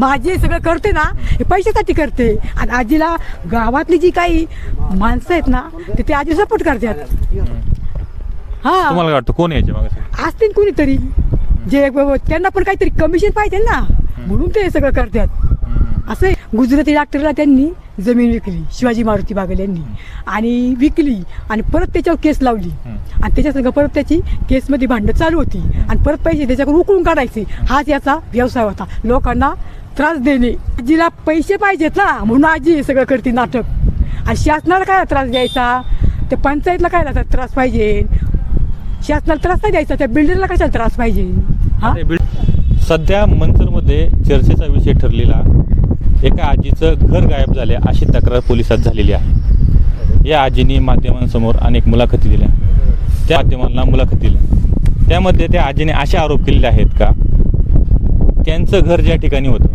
मग आजी हे सगळं करते ना हे पैशासाठी करते. आणि आजीला गावातली जी काही माणसं आहेत ना ते ते आजी सपोर्ट करतात. हा. तुम्हाला वाटतं कोण यायचे मागे असतील कुणीतरी. जे त्यांना पण काहीतरी कमिशन पाहिजे ना. म्हणून ते हे सगळं करतात. असं आहे. गुजराती डॉक्टरला त्यांनी जमीन विकली शिवाजी मारुती बागल यांनी. आणि विकली आणि परत त्याच्यावर केस लावली. आणि त्याच्या संग परत त्याची केसमध्ये भांडणं चालू होती. आणि परत पैसे त्याच्याकडून उकळून काढायचे. हाच याचा व्यवसाय होता. लोकांना त्रास देणे. आजीला पैसे पाहिजेत ना म्हणून आजी हे सगळं करते नाटक. आणि शासनाला काय त्रास द्यायचा? त्या पंचायतला काय त्रास पाहिजे? शासनाला त्रास नाही द्यायचा त्या बिल्डरला कशाला त्रास पाहिजे? हा? सध्या मंचरमध्ये चर्चेचा विषय ठरलेला एका आजीचं घर गायब झाले अशी तक्रार पोलिसात झालेली आहे. या आजीने माध्यमांसमोर अनेक मुलाखती दिल्या. त्या माध्यमांना मुलाखती दिल्या. त्यामध्ये त्या आजीने असे आरोप केलेले आहेत का? त्यांचं घर ज्या ठिकाणी होतं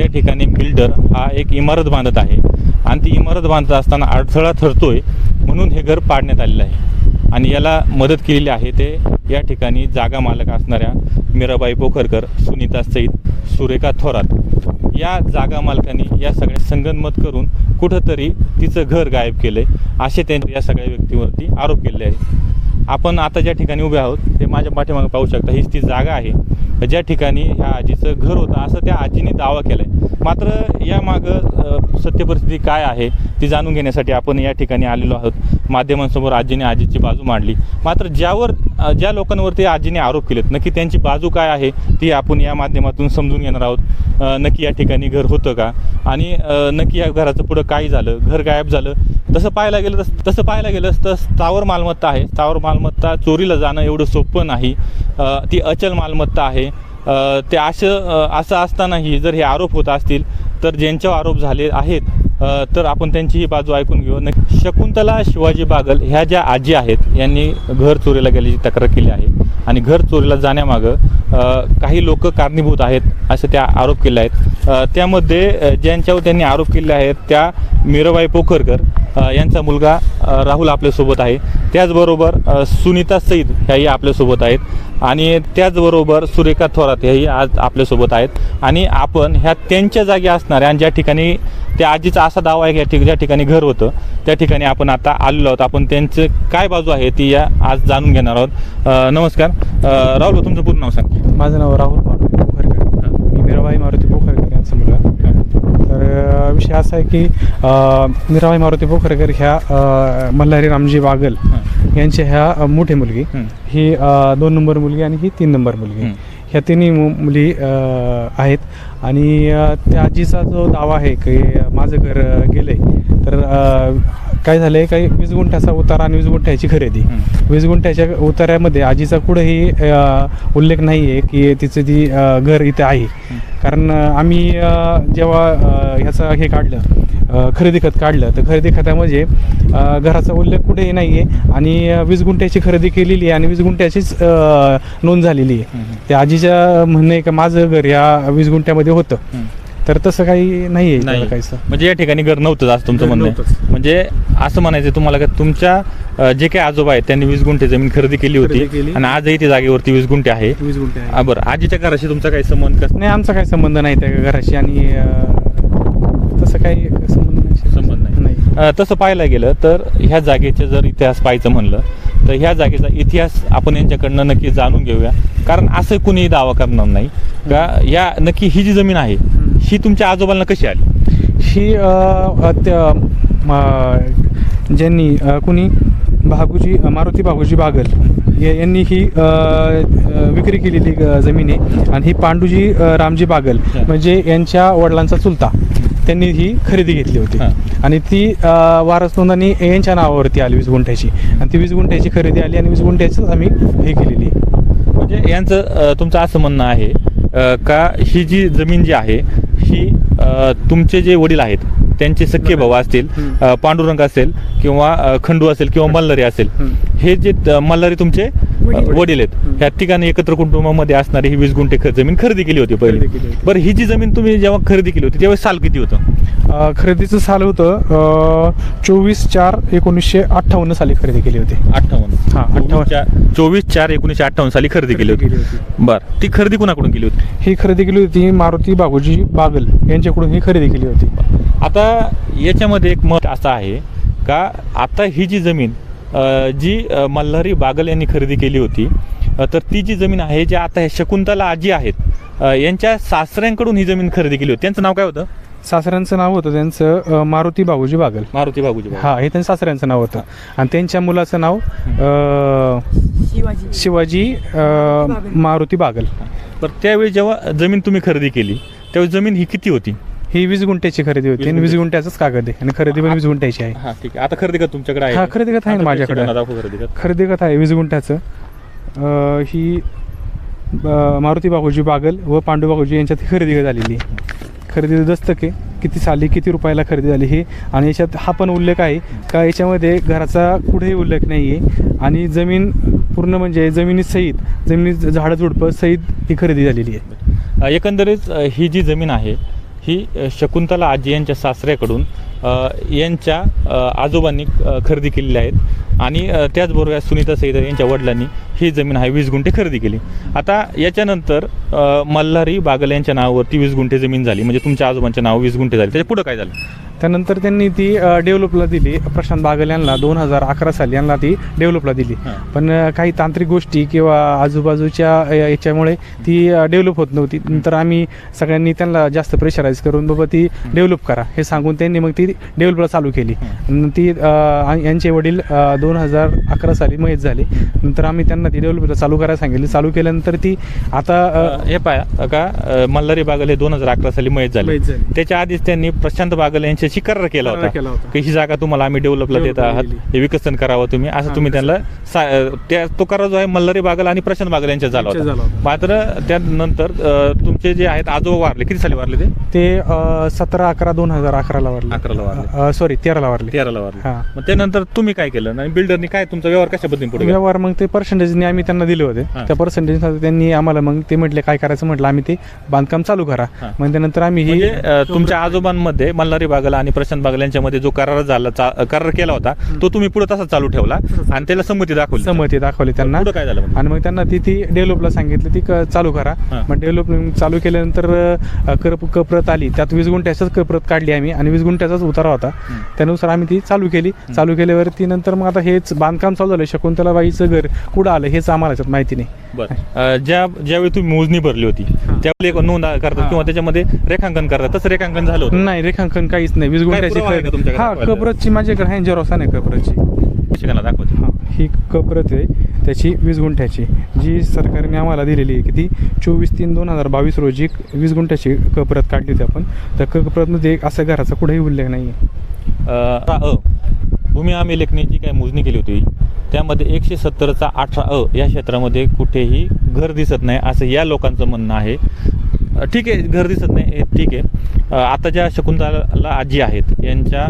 त्या ठिकाणी बिल्डर हा एक इमारत बांधत आहे. आणि ती इमारत बांधत असताना अडथळा ठरतोय म्हणून हे घर पाडण्यात आलेलं आहे. आणि याला मदत केलेली आहे ते या ठिकाणी जागा मालक असणाऱ्या मीराबाई पोखरकर सुनीता सईद सुरेखा थोरात या जागा मालकांनी या सगळ्या संगनमत करून कुठंतरी तिचं घर गायब केलं आहे असे त्यांनी या सगळ्या व्यक्तीवरती आरोप केले आहेत. आपण आता ज्या ठिकाणी उभे आहोत ते माझ्या पाठीमागे पाहू शकता हीच ती जागा आहे. ज्या ठिकाणी ह्या आजीचं घर होतं असं त्या आजीने दावा केला आहे मात्र यामागं सत्य परिस्थिती काय आहे ती जाणून घेण्यासाठी आपण या ठिकाणी आलेलो आहोत. माध्यमांसमोर आजीने आजीची बाजू मांडली. मात्र ज्यावर ज्या लोकांवरती आजीने आरोप केलेत नक्की त्यांची बाजू काय आहे ती आपण या माध्यमातून समजून घेणार आहोत. नक्की या ठिकाणी घर होतं का? आणि नक्की या घराचं पुढं काय झालं घर गायब झालं तसं पाहायला गेलं तस तसं पाहायला गेलं तर स्थावर मालमत्ता आहे. स्थावर मालमत्ता चोरीला जाणं एवढं सोपं नाही. ती अचल मालमत्ता आहे. ते असं असं असतानाही जर हे आरोप होत असतील तर ज्यांच्यावर आरोप झाले आहेत तर आपण त्यांची ही बाजू ऐकून घेऊ. नक्की शकुंतला शिवाजी बागल ह्या ज्या आजी आहेत यांनी घर चोरीला गेल्याची तक्रार केली आहे. आणि घर चोरीला जाण्यामागं काही लोक कारणीभूत आहेत असे त्या आरोप केले आहेत. त्यामध्ये ज्यांच्यावर त्यांनी आरोप केले आहेत त्या मीराबाई पोखरकर यांचा मुलगा राहुल आपल्यासोबत आहे. त्याचबरोबर सुनीता सईद ह्याही आपल्यासोबत आहेत. आणि त्याचबरोबर सुरेखा थोरात ह्याही आज आपल्यासोबत आहेत. आणि आपण ह्या त्यांच्या जागी असणाऱ्या आणि ज्या ठिकाणी त्या आजीचा असा दावा आहे की या ठिक- ज्या ठिकाणी घर होतं त्या ठिकाणी आपण आता आलेलो आहोत. आपण त्यांचं काय बाजू आहे ती या आज जाणून घेणार आहोत. नमस्कार. राहुल तुमचं पूर्ण नाव सांग. माझं नाव राहुल मारुती पोखरकर. मी मीराबाई मारुती पोखरकर यांचा मुलगा तर अ, विषय असा आहे की मीराबाई मारुती पोखरकर ह्या मल्हारी रामजी बागल यांच्या ह्या मोठी मुलगी. हं. दोन नंबर मुलगी आणि ही तीन नंबर मुलगी. ह्या तिन्ही मुली आहेत. आणि त्या आजीचा जो दावा आहे की माझं घर अ, गेलंय तर काय झालंय काही वीस गुंठ्याचा उतारा आणि वीस गुंठ्याची खरेदी. वीस गुंठ्याच्या उतार्यामध्ये आजीचा कुठंही उल्लेख नाही आहे की तिचं ती घर इथे आहे. कारण आम्ही जेव्हा ह्याचं हे काढलं खरेदी खत काढलं तर खरेदी खतामध्ये घराचा उल्लेख कुठेही नाही आहे आणि वीस गुंठ्याची खरेदी केलेली आहे आणि वीस गुंठ्याचीच नोंद झालेली आहे. त्या आजीच्या म्हणणं का माझं घर या वीस गुंठ्यामध्ये होतं. तर तसं काही नाही आहे काहीच म्हणजे या ठिकाणी घर नव्हतंच असं तुमचं घर म्हणणं आहे. नव्हतंच. म्हणजे असं म्हणायचं तुम्हाला का तुमच्या अ, जे काही आजोबा आहेत त्यांनी वीस गुंठे जमीन खरेदी केली होती केली. आणि आजही ती जागेवरती वीस गुंठे आहे. वीस गुंठे आहे. बरं. आजीच्या घराशी तुमचा काही संबंध कसं? नाही आमचा काही संबंध नाही त्या घराशी आणि अ, तसं काही संबंध नाही. संबंध नाही. अ, तसं पाहायला गेलं तर ह्या जागेचा जर इतिहास पाहायचं म्हणलं तर ह्या जागेचा इतिहास आपण यांच्याकडनं नक्की जाणून घेऊया. कारण असं कुणीही दावा करणार नाही. का या नक्की ही जी जमीन आहे ही तुमच्या आजोबांना कशी आली ही ज्यांनी कुणी भागुजी मारुती भागुजी बागल यांनी ही विक्री केलेली जमीन आहे आणि ही पांडुजी रामजी बागल. म्हणजे यांच्या वडिलांचा चुलता त्यांनी ही खरेदी घेतली होती. आणि ती वारस नोंदणी यांच्या नावावरती आली वीस गुंठ्याची आणि ती वीस गुंठ्याची खरेदी आली आणि वीस गुंठ्याचीच आम्ही हे केलेली. म्हणजे यांचं तुमचं असं म्हणणं आहे का ही जी जमीन जी आहे ही तुमचे जे वडील आहेत त्यांचे सख्खे भाऊ असतील पांडुरंग असेल किंवा खंडू असेल किंवा मल्हारी असेल. हे जे मल्हारी तुमचे वडील. आहेत. ह्या ठिकाणी एकत्र कुटुंबामध्ये असणारी ही वीस गुंठे जमीन खरेदी केली होती पहिली. बरं ही जी जमीन तुम्ही जेव्हा खरेदी केली होती तेव्हा साल किती होतं खरेदीचं साल होतं चोवीस चार एकोणीसशे अठ्ठावन्न साली खरेदी केली होती अठ्ठावन्न अठ्ठावन्न. चोवीस चार- एकोणीसशे अठ्ठावन्न साली खरेदी केली होती. बर. ती खरेदी कुणाकडून केली होती? ही खरेदी केली होती मारुती बागोजी बागल यांच्याकडून ही खरेदी केली होती. आता याच्यामध्ये एक मत असं आहे का आता ही जी जमीन जी मल्हारी बागल यांनी खरेदी केली होती तर ती जी जमीन आहे जी आता हे शकुंतला आजी आहेत यांच्या सासऱ्यांकडून ही जमीन खरेदी केली होती. त्यांचं नाव काय होतं? सासऱ्यांचं नाव होतं त्यांचं अ, मारुती बागोजी बागल. मारुती बाबूजी हा हे त्यांच्या सासऱ्यांचं नाव होतं. आणि त्यांच्या मुलाचं नाव अ, शिवाजी. शिवाजी अ, मारुती बागल. तर त्यावेळी जेव्हा जमीन तुम्ही खरेदी केली त्यावेळी जमीन ही किती होती? ही वीस गुंठ्याची खरेदी होती आणि वीस गुंठ्याचाच कागद आहे आणि खरेदी पण वीस गुंठ्याची आहे. हा ठीक आहे. आता खरेदी का तुमच्याकडे आहे. हा, खरेदी खत आहे ना आता माझ्याकडे. प्रेक्षकांना दाखव खरेदी कथा आहे वीस गुंठ्याचं. अ, ही अ, मारुती बागोजी बागल व पांडू बागोजी यांच्यात ही खरेदी झालेली आहे. खरेदी दस्तके किती साली किती रुपयाला खरेदी झाली हे. आणि याच्यात हा पण उल्लेख आहे का याच्यामध्ये घराचा कुठेही उल्लेख नाही आहे आणि जमीन पूर्ण म्हणजे जमिनी सहित जमिनी झाडं झुडपं सहित ही खरेदी झालेली आहे. एकंदरीत ही जी जमीन आहे ही शकुंतला आजी यांच्या सासऱ्याकडून यांच्या आजोबांनी खरेदी केलेली आहेत. आणि त्याचबरोबर सुनीता सहित यांच्या वडिलांनी ही जमीन आहे वीस गुंठे खरेदी केली. आता याच्यानंतर मल्हारी बागल यांच्या नावावरती वीस गुंठे जमीन झाली. म्हणजे तुमच्या आजोबांच्या नाव वीस गुंठे झाली. त्याच्या पुढं काय झालं? त्यानंतर त्यांनी ती डेव्हलपला दिली. प्रशांत बागल यांना दोन हजार अकरा साली यांना ती डेव्हलपला दिली. पण काही तांत्रिक गोष्टी किंवा आजूबाजूच्या याच्यामुळे ती डेव्हलप होत नव्हती. नंतर आम्ही सगळ्यांनी त्यांना जास्त प्रेशराईज करून बाबा ती डेव्हलप करा. हे सांगून त्यांनी मग ती डेव्हलपला चालू केली. ती यांचे वडील दोन हजार अकरा साली मयत झाले. नंतर आम्ही त्यांना ती डेव्हलपला चालू करायला सांगितली. चालू केल्यानंतर ती आता हे पाया का मल्हारी बागल हे दोन हजार अकरा साली मयत झाले. त्याच्या आधीच त्यांनी प्रशांत बागल यांच्याशी करार केला होता. की ही जागा तुम्हाला आम्ही डेव्हलपला देत आहात. हे विकसन करावं तुम्ही. असं तुम्ही. त्यांना तो करार जो आहे मल्हारी बागल आणि प्रशांत बागल यांच्यात झाला होता. मात्र त्यानंतर तुमचे जे आहेत आजोबा वारले. किती साली वारले ते? ते सतरा अकरा दोन हजार अकराला वारले. अकराला वारले. सॉरी तेराला वारले तेराला वारले हां. मग त्यानंतर तुम्ही काय केलं आणि बिल्डरनी काय तुमचा व्यवहार कशा पद्धतीने पुढे गेला? व्यवहार मग ते पर्सेंटेजने आम्ही त्यांना दिले होते हां. त्या पर्सेंटेज त्यांनी आम्हाला मग ते म्हटले काय करायचं म्हटलं आम्ही ते बांधकाम चालू करा हां. मग त्यानंतर आम्ही ही म्हणजे अ, तुमच्या आजोबांमध्ये मल्हारी बागल आणि प्रशांत बागल यांच्यामध्ये जो करार झाला चा- करार केला होता तो तुम्ही पुढे तसाच चालू ठेवला आणि त्याला संमती दाखवली सहमती दाखवली त्यांना पुढं काय झालं मग? आणि मग त्यांना ती ती डेव्हलपला सांगितलं ती क- चालू करा हां. मग डेव्हलपमेंट चालू केल्यानंतर अ, कर कप्रत आली त्यात वीस गुंठ्याचाच कप्रत काढली आम्ही आणि वीस गुंठ्याचाच उतारा होता. त्यानुसार आम्ही ती चालू केली. चालू केल्यावरती नंतर मग आता हेच बांधकाम चालू झालं. शकुंतलाबाईचं घर कुठं आलं हेच आम्हाला माहिती नाही. बरं. ज्या ज्यावेळी तुम्ही मोजणी भरली होती त्यावेळी एक नोंद करतात. किंवा त्याच्यामध्ये रेखांकन करतात तसं रेखांकन झालं होतं नाही रेखांकन काहीच नाही. वीस गुंठ्याची हा? कप्रतची माझ्याकडे आहे जेरोसा नाही कप्रतची शिकायला दाखवते हा ही कप्रत आहे त्याची वीस गुंठ्याची. जी सरकारने आम्हाला दिलेली आहे की ती चोवीस तीन दोन हजार बावीस रोजी वीस गुंठ्याची कप्रत काढली होती आपण. त्या कप्रतमध्ये एक असा घराचा कुठेही उल्लेख नाही आहे भूमी अभिलेखने जी काय मोजणी केली होती? त्यामध्ये एकशे सत्तरचा अठरा अ या क्षेत्रामध्ये कुठेही घर दिसत नाही असं या लोकांचं म्हणणं आहे. ठीक आहे घर दिसत नाही ठीक आहे. आता ज्या शकुंतला आजी आहेत यांच्या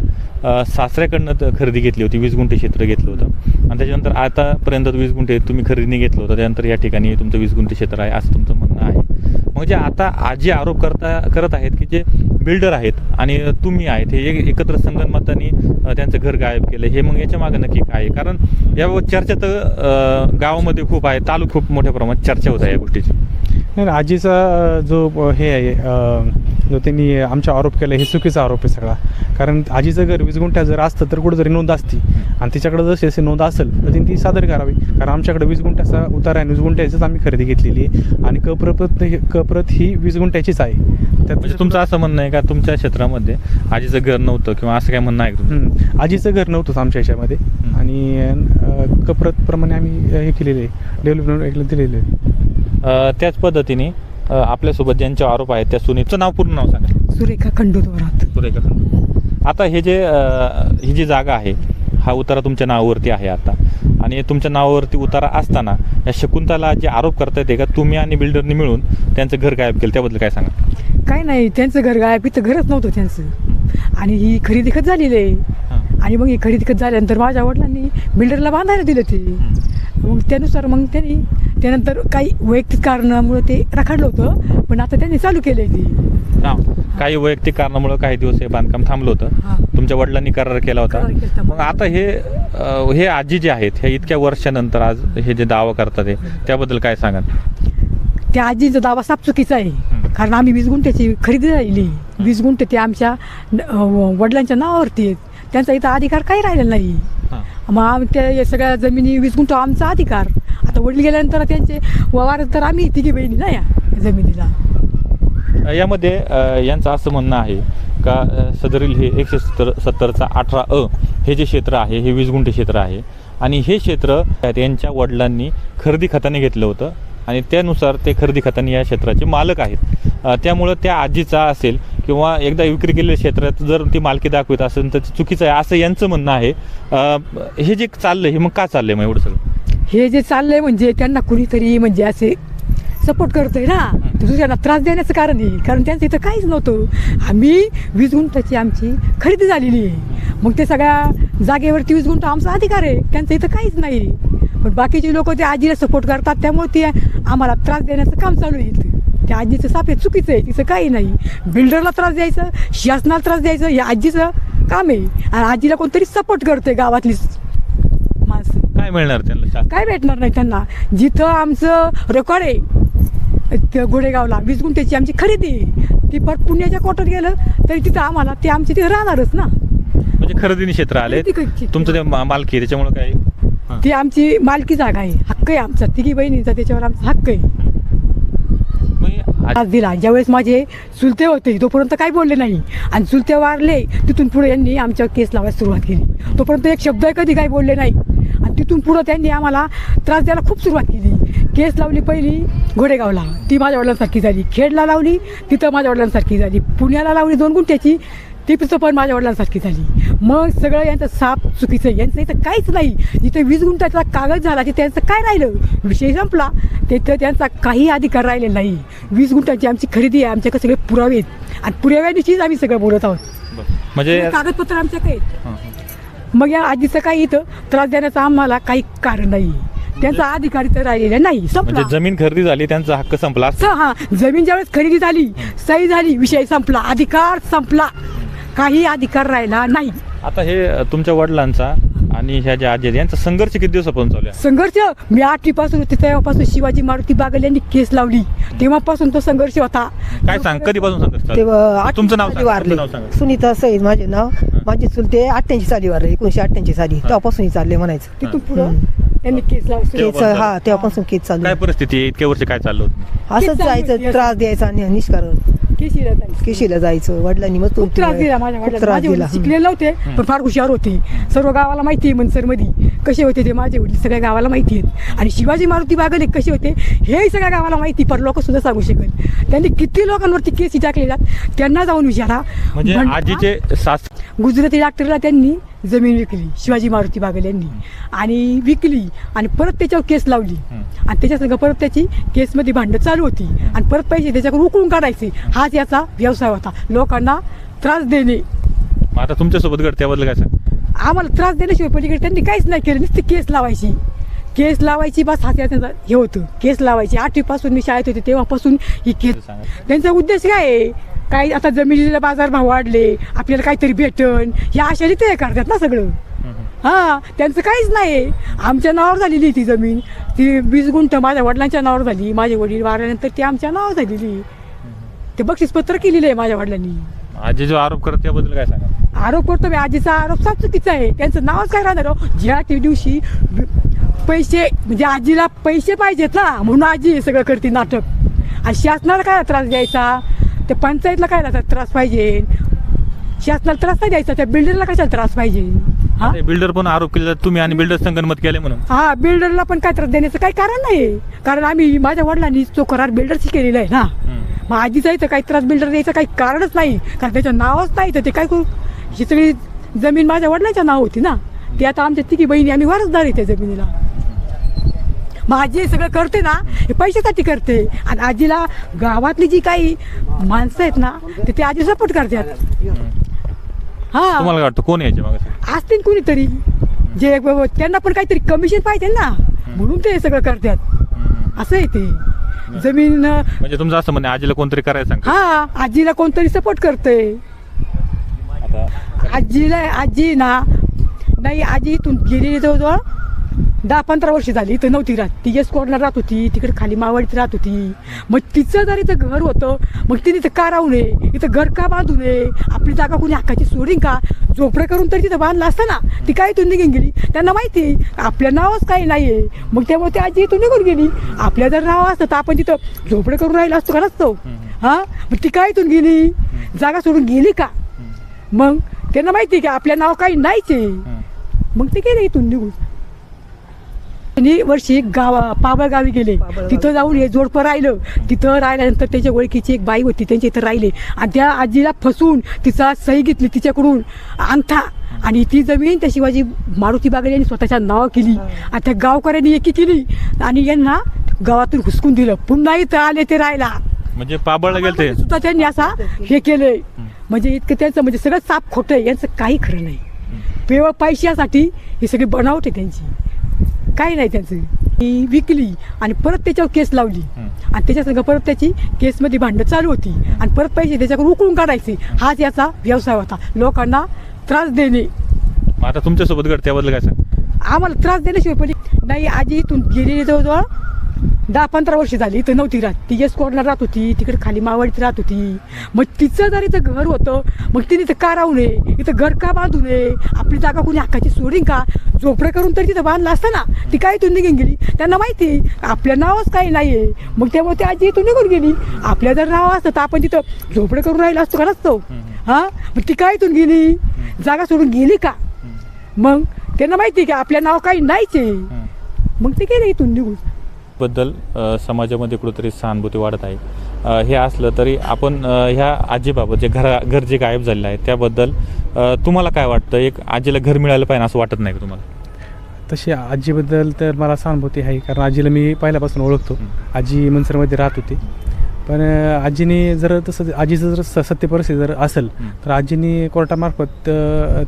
सासऱ्याकडनं खरेदी घेतली होती वीस गुंठे क्षेत्र घेतलं होतं. आणि त्याच्यानंतर आतापर्यंत वीस गुंठे तुम्ही खरेदीने घेतलं होतं त्यानंतर या ठिकाणी तुमचं वीस गुंठे क्षेत्र आहे असं तुमचं म्हणणं आहे. म्हणजे आता आजी आरोप करता करत आहेत की जे बिल्डर आहेत आणि तुम्ही आहेत हे एकत्र संगनमताने त्यांचं घर गायब केलं हे मग याच्या मागे नक्की काय आहे? कारण याबाबत चर्चा तर गावामध्ये खूप आहे तालुक खूप मोठ्या प्रमाणात चर्चा होत आहे या गोष्टीची. नाही आजीचा जो हे आहे जो त्यांनी आमचा आरोप केला हे चुकीचा आरोप आहे सगळा. कारण आजीचं घर वीस गुंठ्या जर असतं तर कुठेतरी नोंद असती. आणि तिच्याकडे जशी अशी नोंद असेल तर तिने ती सादर करावी. कारण आमच्याकडे वीस गुंठ्याचा उतारा आहे वीस गुंठ्याचीच आम्ही खरेदी घेतलेली आहे. आणि कप्रत कप्रत ही वीस गुंठ्याचीच आहे. त्यात म्हणजे तुमचं असं म्हणणं आहे का तुमच्या क्षेत्रामध्ये आजीचं घर नव्हतं किंवा असं काय म्हणणं आहे. आजीचं घर नव्हतंच आमच्या ह्याच्यामध्ये. आणि कप्रतप्रमाणे आम्ही हे केलेले आहे. डेव्हलपमेंट दिलेले त्याच पद्धतीने आपल्यासोबत ज्यांचे आरोप आहेत त्या सुनीचं नाव पूर्ण नाव सांगा. सुरेखा खंडोद्वारात. सुरेखा खंड. आता हे जे ही जी जागा आहे हा उतारा तुमच्या नावावरती आहे आता. आणि तुमच्या नावावरती उतारा असताना या शकुंतला जे आरोप करतायत ते का तुम्ही आणि बिल्डरनी मिळून त्यांचं घर गायब केलं? त्याबद्दल काय सांगा काय नाही त्यांचं घर गायब इथं घरच नव्हतं त्यांचं. आणि ही खरेदी खत झालेली आहे. आणि मग ही खरेदी खत झाल्यानंतर माझ्या वडिलांनी बिल्डरला बांधायला दिलं ते. मग त्यानुसार मग त्यांनी त्यानंतर काही वैयक्तिक कारणामुळे ते रखडलं होतं पण आता त्यांनी चालू केलंय ते हा. काही वैयक्तिक कारणामुळे काही दिवस हे बांधकाम थांबलं होतं हा. तुमच्या वडिलांनी करार केला होता करार. मग आता हे अ, हे आजी जे आहेत हे इतक्या वर्षानंतर आज हे जे दावा करतात हे त्याबद्दल काय सांगाल त्या आजीचा दावा साफ चुकीचा आहे. कारण आम्ही वीस गुंठ्याची खरेदी राहिली वीस गुंठे ते आमच्या न- अं, वडिलांच्या नावावरती आहेत त्यांचा इथं अधिकार काही राहिलेला नाही हा. मग आम त्या या सगळ्या जमिनी वीस गुंठ आमचा अधिकार आता वडील गेल्यानंतर त्यांचे व्यवहार तर आम्ही तिघी बहिणी ना या जमिनीला. यामध्ये यांचं असं म्हणणं आहे का सदरील हे एकशे सत्तर सत्तरचा अठरा अ हे जे क्षेत्र आहे हे वीस गुंठे क्षेत्र आहे. आणि हे क्षेत्र यांच्या वडिलांनी खरेदी खताने घेतलं होतं आणि त्यानुसार ते खरेदी खताने या क्षेत्राचे मालक आहेत. त्यामुळं त्या आजीचा असेल किंवा एकदा विक्री केलेल्या क्षेत्रात जर ती मालकी दाखवत असेल तर चुकीचं आहे असं यांचं म्हणणं आहे. हे जे चाललं हे मग का चाललं आहे मग एवढं सगळं? हे जे चाललंय म्हणजे त्यांना कुणीतरी म्हणजे असे सपोर्ट करतोय ना दुसऱ्यांना त्रास देण्याचं कारण आहे. कारण त्यांचं इथं काहीच नव्हतं. आम्ही वीस गुंठाची आमची खरेदी झालेली आहे. मग ते सगळ्या जागेवरती वीस गुंठ आमचा अधिकार आहे. त्यांचं इथं काहीच नाही. पण बाकीचे लोक ते आजीला सपोर्ट करतात त्यामुळे ते आम्हाला त्रास देण्याचं काम चालू आहे इथं. त्या आजीचं साफे चुकीचं आहे तिचं काही नाही. बिल्डरला त्रास द्यायचं शासनाला त्रास द्यायचं हे आजीचं काम आहे. आणि आजीला कोणतरी सपोर्ट करतोय गावातली काय मिळणार त्यांना काय भेटणार नाही त्यांना? जिथं आमचं रेकॉर्ड आहे त्या गोडेगावला वीस गुंठ्याची आमची खरेदी. ती परत पुण्याच्या कोर्टात गेलं तरी तिथं आम्हाला ते आमचे तिथे राहणारच ना. म्हणजे खरेदीने क्षेत्र आले खरेदी. तुमचं ते मालकी त्याच्यामुळे काय. ती आमची मालकी जागा आहे हक्क आहे आमचा. तिघी बहिणींचा त्याच्यावर आमचा हक्क आहे. आज- दिला. ज्यावेळेस माझे चुलते होते तोपर्यंत काही बोलले नाही. आणि चुलते वारले तिथून पुढे यांनी आमच्यावर केस लावायला सुरुवात केली. तोपर्यंत एक शब्द कधी काही बोलले नाही. तिथून पुढं त्यांनी आम्हाला त्रास द्यायला खूप सुरुवात केली. केस लावली पहिली घोडेगावला. ती माझ्या वडिलांसारखी झाली. खेडला लावली तिथं माझ्या वडिलांसारखी झाली. पुण्याला लावली दोन गुंठ्याची ती तिथं पण माझ्या वडिलांसारखी झाली. मग सगळं यांचं साप चुकीचं. यांचं इथं काहीच नाही. जिथे वीस गुंठाचा कागद झाला तिथे त्यांचं काय राहिलं? विषय संपला. तिथं त्यांचा काही अधिकार राहिलेला नाही. वीस गुंठाची आमची खरेदी आहे आमच्याकडे सगळे पुरावे आहेत. आणि पुराव्यानिशीच आम्ही सगळं बोलत आहोत. म्हणजे कागदपत्र आमच्याकडे आहेत. मग या आजीचं काही इथं? त्रास देण्याचं आम्हाला काही कारण नाही. त्यांचा अधिकार इथं राहिलेला नाही. संपला. म्हणजे जमीन खरेदी झाली त्यांचा हक्क संपला. हा जमीन ज्यावेळेस खरेदी झाली सही झाली विषय संपला अधिकार संपला. काही अधिकार राहिला नाही. आता हे अ, तुमच्या वडिलांचा आणि ह्या ज्या आजी आहेत, यांचा संघर्ष किती दिवसापासून चालू आहे? संघर्ष? मी आठवी पासून होते तेव्हापासून शिवाजी मारुती बागल यांनी केस लावली. तेव्हापासून तो संघर्ष होता. काय सांग कधीपासून संघर्ष चालू आहे? तुमचं नाव साली सांगा, वारले तुमचं नाव सांगा. सुनीता सईद माझे नाव. माझे चुलते अठ्ठ्याऐंशी साली वारले एकोणीशे अठ्ठ्याऐंशी साली. तेव्हापासून चालले म्हणायचं. तिथून पुढं. त्यांनी केस लावला केस तेव्हापासून हा तेव्हापासून केस चालू. काय आहे. परिस्थिती आहे? इतक्या वर्ष काय चाललं होतं? असंच चालू. जायचं त्रास द्यायचा आणि निष्कारण. केशीला जायचं. केशीला जायचं वडिलांनी मग खूप त्रास दिला माझ्या खूप वडिलांना. त्रास माझे दिला. वडील शिकलेले नव्हते पण फार हुशार होते. सर्व गावाला माहिती आहे मनसरमध्ये कसे होते ते माझे वडील सगळ्या गावाला माहिती आहेत. आणि शिवाजी मारुती बागले कसे होते हेही सगळ्या गावाला माहिती पर लोक सुद्धा सांगू शकेल त्यांनी किती लोकांवरती केसी टाकलेल्या त्यांना जाऊन विचारा. म्हणजे आजीचे सास गुजराती डॉक्टरला त्यांनी जमीन विकली शिवाजी मारुती बागल यांनी. आणि विकली आणि परत त्याच्यावर केस लावली. हं. आणि त्याच्या संग परत त्याची केसमध्ये भांडणं चालू होती. आणि परत पैसे त्याच्याकडून उकळून काढायचे. हाच याचा व्यवसाय होता. लोकांना त्रास देणे. मग आता तुमच्यासोबत घड त्याबद्दल काय सांग? आम्हाला त्रास देण्याशिवाय पलीकडे त्यांनी काहीच नाही केलं. नुसती केस लावायची. केस लावायची बस हाच याचा हे होतं. केस लावायची. आठवीपासून मी शाळेत होते तेव्हापासून ही केस सांगा. त्यांचा उद्देश काय आहे? काय आता जमिनीला बाजारभाव वाढले आपल्याला काहीतरी भेटन या आशाने ते करतात ना सगळं. हा त्यांचं काहीच नाही. आमच्या नावावर झालेली ती जमीन. ती वीस गुंठ माझ्या वडिलांच्या नावावर झाली. माझे वडील वारल्यानंतर ती आमच्या नावावर झालेली. ते बक्षीसपत्र केलेलं आहे माझ्या वडिलांनी. आजी जो आरोप करत त्याबद्दल काय सांगा आरोप करतो मी. आजीचा आरोप साफ चुकीचा आहे. त्यांचं नावच काय राहणार हो? ज्या ती दिवशी पैसे म्हणजे आजीला पैसे पाहिजेत ना म्हणून आजी हे सगळं करते नाटक. आणि शासनाला काय त्रास द्यायचा? ते पंचायतला काय राहतात त्रास पाहिजे. शासनाला त्रास नाही द्यायचा त्या बिल्डरला कशाला त्रास पाहिजे? हा? बिल्डर पण आरोप केला तुम्ही आणि बिल्डर संगनमत केले म्हणून. हा बिल्डरला पण काय त्रास देण्याचं काही कारण नाही कारण आम्ही माझ्या वडिलांनी तो करार बिल्डरशी केलेला आहे ना मग आजीचा इथं काही त्रास बिल्डर द्यायचं काही कारणच नाही. कारण त्याचं नावच नाही तर ते काय करू? ही सगळी जमीन माझ्या वडिलांच्या नाव होती ना. ती आता आमच्या तिघी बहिणी आम्ही वारसदार आहे त्या जमिनीला. मग आजी हे सगळं करते ना हे पैशासाठी करते. आणि आजीला गावातली जी काही माणसं आहेत ना ते ते आजी सपोर्ट करतात. हा. तुम्हाला काय वाटतं कोण यायचे मग? असतील कुणीतरी. जे त्यांना पण काहीतरी कमिशन पाहिजे ना. म्हणून ते सगळं करतात. असं आहे ते. जमीन म्हणजे तुमचं असं म्हणणं आहे, आजीला कोणतरी करायला सांगतो हा आजीला कोणतरी सपोर्ट करते. आजीला आजी ना नाही आजी इथून गेलेली जवळजवळ दहा पंधरा वर्ष झाली इथं नव्हती राहत. ती एस कोरला राहत होती तिकडे खाली मावाडीत राहत होती. मग तिचं जर इथं घर होतं मग तिने इथं का राहू नये? इथं घर का बांधू नये? आपली जागा कोणी हक्काची सोडीन का? झोपडं करून तर तिथं बांधलं असतं ना? ती काय इथून निघून गेली? त्यांना माहिती आहे, आपल्या नावच काही नाहीये. मग त्यामुळे ती आजी इथून निघून गेली. आपल्या जर नाव असतं तर आपण तिथं झोपडं करून राहिलं असतो का नसतो? हा? मग ती काय इथून गेली? जागा सोडून गेली का? मग त्यांना माहिती आहे की आपल्या नाव काही नाहीच आहे. मग ते गेले इथून निघून. आणि वर्षी गावा पाबळ गावी गेले. पाबळगावी. तिथं जाऊन हे जोडपं राहिलं. तिथं राहिल्यानंतर त्याच्या ओळखीची एक बाई होती त्यांच्या इथं राहिले. आणि त्या आजीला फसून तिचा सही घेतली तिच्याकडून अंगठा. आणि ती जमीन त्या शिवाजी मारुती बागडे यांनी स्वतःच्या नाव केली. आणि त्या गावकऱ्यांनी एकी केली. आणि यांना गावातून हुसकून दिलं. पुन्हा इथं आले ते राहायला. म्हणजे पाबळला गेलते सुद्धा त्यांनी असा हे केलंय. म्हणजे इतकं त्यांचं म्हणजे सगळं साप खोटं आहे. यांचं काही खरं नाही. केवळ पैशासाठी ही सगळी बनावट आहे त्यांची. काही नाही त्यांचं. ती विकली आणि परत त्याच्यावर केस लावली. आणि त्याच्या परत त्याची केसमध्ये भांडणं चालू होती. आणि परत पैसे त्याच्याकडून उकळून काढायचे. हाच याचा व्यवसाय होता. लोकांना त्रास देणे. आता तुमच्यासोबत घड त्याबद्दल काय सांग? आम्हाला त्रास देण्याशिवाय पहिले नाही. आजी इथून गेलेली जवळजवळ दहा पंधरा वर्ष झाली इथं नव्हती राहत. ती एस कोरला राहत होती तिकडे खाली मावाडीत राहत होती. मग तिचं जर इथं घर होतं मग तिने इथं का राहू नये? इथं घर का बांधू नये? आपली जागा कोणी हक्काची सोडीन का? झोपडं करून तरी तिथं बांधलं असतं ना? ती काय इथून निघून गेली? त्यांना माहिती आहे, आपल्या नावच काही नाहीये. मग त्यामुळे ती आजी इथून निघून गेली. आपल्या जर नाव असतं तर आपण तिथं झोपडं करून राहिलं असतो का नसतो? हा? मग ती काय इथून गेली? जागा सोडून गेली का? मग त्यांना माहिती आहे की आपल्या नाव काही नाहीच आहे. मग ते गेले इथून निघून. बद्दल अ, समाजामध्ये कुठेतरी सहानुभूती वाढत आहे. हे असलं तरी आपण ह्या आजीबाबत जे घरा घर जे गायब झालेलं आहे त्याबद्दल तुम्हाला काय वाटतं? एक आजीला घर मिळालं पाहिजे असं वाटत नाही का तुम्हाला? तशी आजीबद्दल तर मला सहानुभूती आहे कारण आजीला मी पहिल्यापासून ओळखतो. आजी मनसरमध्ये राहत होती. पण आजीने जर तसं आजीचं जर स- सत्य परिस्थिती जर असेल तर आजीने कोर्टामार्फत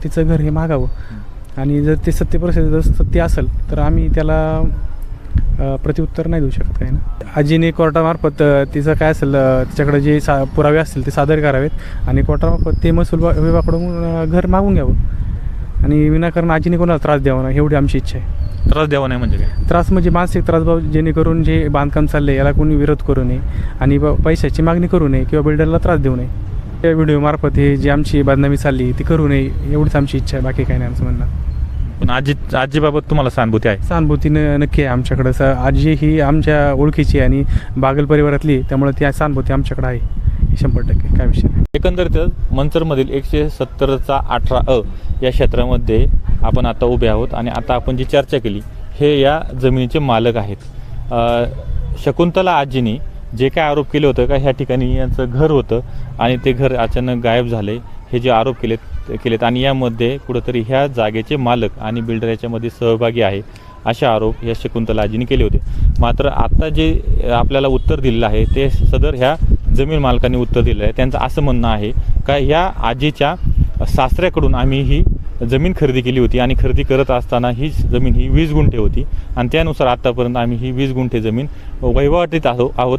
तिचं घर हे मागावं. आणि जर ते सत्य परिस्थिती जर सत्य असेल तर आम्ही त्याला अं, प्रत्युत्तर नाही देऊ शकत काही ना. आजीने कोर्टामार्फत तिचं काय असेल तिच्याकडे जे सा पुरावे असतील ते सादर करावेत आणि कोर्टामार्फत ते महसूल विभागाकडून घर मागून घ्यावं. आणि विनाकारण आजीने कोणाला त्रास द्यावा नाही एवढी आमची इच्छा आहे. त्रास द्यावा नाही म्हणजे काय? त्रास म्हणजे मानसिक त्रास जेणेकरून जे बांधकाम चालले याला कोणी विरोध करू नये आणि ब- पैशाची मागणी करू नये किंवा बिल्डरला त्रास देऊ नये. त्या व्हिडिओमार्फत हे जी आमची बदनामी चालली ती करू नये एवढीच आमची इच्छा आहे बाकी काही नाही आमचं म्हणणं. पण आजी आजीबाबत तुम्हाला सहानुभूती आहे? सहानुभूतीनं नक्की आहे आमच्याकडं. स आजी ही आमच्या ओळखीची आहे आणि बागल परिवारातली. त्यामुळे ती सहानुभूती आमच्याकडे आहे. शंभर टक्के काय विषय नाही. एकंदरीतच मंचरमधील एकशे सत्तरचा अठरा अ या क्षेत्रामध्ये आपण आता उभे आहोत आणि आता आपण जी चर्चा केली हे या जमिनीचे मालक आहेत. अ, शकुंतला आजीनी जे काय आरोप केले होतं का ह्या ठिकाणी यांचं घर होतं आणि ते घर अचानक गायब झाले हे जे आरोप केलेत केलेत. आणि यामध्ये कुठंतरी ह्या जागेचे मालक आणि बिल्डर याच्यामध्ये सहभागी आहे असे आरोप या शकुंतलाजीने केले होते. मात्र आत्ता जे आपल्याला उत्तर दिलेलं आहे ते सदर ह्या जमीन मालकांनी उत्तर दिलं आहे. त्यांचं असं म्हणणं आहे का ह्या आजीच्या सासऱ्याकडून आम्ही ही जमीन खरेदी केली होती आणि खरेदी करत असताना ही जमीन ही वीस गुंठे होती. आणि त्यानुसार आत्तापर्यंत आम्ही ही वीस गुंठे जमीन वैवाटीत आहो आहोत.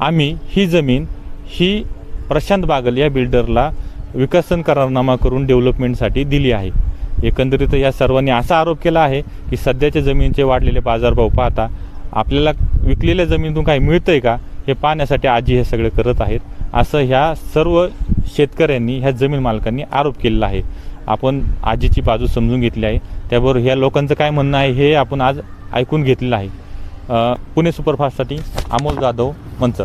आम्ही ही जमीन ही प्रशांत बागल या बिल्डरला विकसन करारनामा करून डेव्हलपमेंटसाठी दिली आहे. एकंदरीत या सर्वांनी असा आरोप केला आहे की सध्याच्या जमिनीचे वाढलेले बाजारभाव पाहता आपल्याला विकलेल्या जमिनीतून काही मिळतंय का? हे पाहण्यासाठी आजी हे सगळे करत आहेत. असं ह्या सर्व शेतकऱ्यांनी ह्या जमीन मालकांनी आरोप केलेला आहे. आपण आजीची बाजू समजून घेतली आहे. त्याबरोबर ह्या लोकांचं काय म्हणणं आहे हे आपण आज ऐकून घेतलेलं आहे. पुणे सुपरफास्टसाठी अमोल जाधव मंचर.